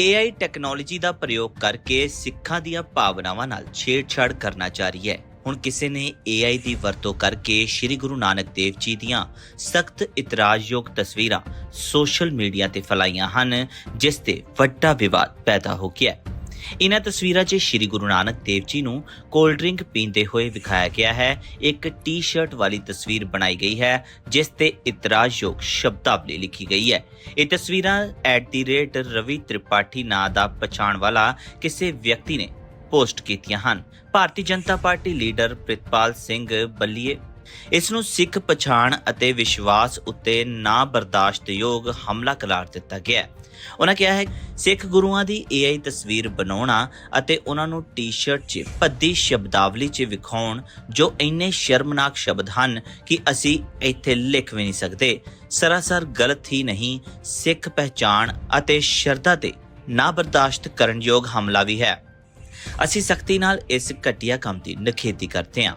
AI technology ਦਾ ਪ੍ਰਯੋਗ ਕਰਕੇ ਸਿੱਖਾਂ ਦੀਆਂ ਭਾਵਨਾਵਾਂ ਨਾਲ ਛੇੜਛਾੜ ਕਰਨਾ ਜਾਰੀ ਹੈ। ਹੁਣ ਕਿਸੇ ਨੇ AI ਦੀ ਵਰਤੋਂ ਕਰਕੇ ਸ੍ਰੀ ਗੁਰੂ ਨਾਨਕ ਦੇਵ ਜੀ ਦੀਆਂ ਸਖਤ ਇਤਰਾਜ਼ਯੋਗ ਤਸਵੀਰਾਂ ਸੋਸ਼ਲ ਮੀਡੀਆ ਤੇ ਫੈਲਾਈਆਂ ਹਨ, ਜਿਸ ਤੇ ਵੱਡਾ ਵਿਵਾਦ ਪੈਦਾ ਹੋ ਗਿਆ ਹੈ। ਇਨ੍ਹਾਂ ਤਸਵੀਰਾਂ 'ਚ ਸ੍ਰੀ ਗੁਰੂ ਨਾਨਕ ਦੇਵ ਜੀ ਨੂੰ ਕੋਲਡ ਡਰਿੰਕ ਪੀਂਦੇ ਹੋਏ ਵਿਖਾਇਆ ਗਿਆ ਹੈ। ਇੱਕ ਟੀ-ਸ਼ਰਟ ਵਾਲੀ ਤਸਵੀਰ ਬਣਾਈ ਗਈ ਹੈ, ਜਿਸ ਤੇ ਇਤਰਾਜ਼ਯੋਗ ਸ਼ਬਦਾਵਲੀ ਲਿਖੀ ਗਈ ਹੈ। ਇਹ ਤਸਵੀਰਾਂ at the rate Ravi Tripathi ਨਾਂ ਦਾ ਪਛਾਣ ਵਾਲਾ ਕਿਸੇ ਵਿਅਕਤੀ ਨੇ ਪੋਸਟ ਕੀਤੀਆਂ ਹਨ। ਭਾਰਤੀ ਜਨਤਾ ਪਾਰਟੀ ਲੀਡਰ ਪ੍ਰਿਤਪਾਲ ਸਿੰਘ ਬੱਲੀਏ ਇਸ ਨੂੰ ਸਿੱਖ ਪਛਾਣ ਅਤੇ ਵਿਸ਼ਵਾਸ ਉੱਤੇ ਨਾ ਬਰਦਾਸ਼ਤਯੋਗ ਹਮਲਾ ਕਰਾਰ ਦਿੱਤਾ ਗਿਆ ਹੈ। ਉਹਨਾਂ ਕਿਹਾ ਹੈ, ਸਿੱਖ ਗੁਰੂਆਂ ਦੀ AI ਤਸਵੀਰ ਬਣਾਉਣਾ ਅਤੇ ਉਹਨਾਂ ਨੂੰ ਟੀ-ਸ਼ਰਟ 'ਚ ਭੱਦੀ ਸ਼ਬਦਾਵਲੀ 'ਚ ਵਿਖਾਉਣ ਜੋ ਇੰਨੇ ਸ਼ਰਮਨਾਕ ਸ਼ਬਦ ਹਨ ਕਿ ਅਸੀਂ ਇੱਥੇ ਲਿਖ ਵੀ ਨਹੀਂ ਸਕਦੇ। ਸਰਾਸਰ ਗਲਤ ਹੀ ਨਹੀਂ, ਸਿੱਖ ਪਹਿਚਾਣ ਅਤੇ ਸ਼ਰਧਾ ਤੇ ਨਾ ਬਰਦਾਸ਼ਤ ਕਰਨਯੋਗ ਹਮਲਾ ਵੀ ਹੈ। ਅਸੀਂ ਸਖਤੀ ਨਾਲ ਇਸ ਘਟੀਆ ਕੰਮ ਦੀ ਨਿਖੇਧੀ ਕਰਦੇ ਹਾਂ।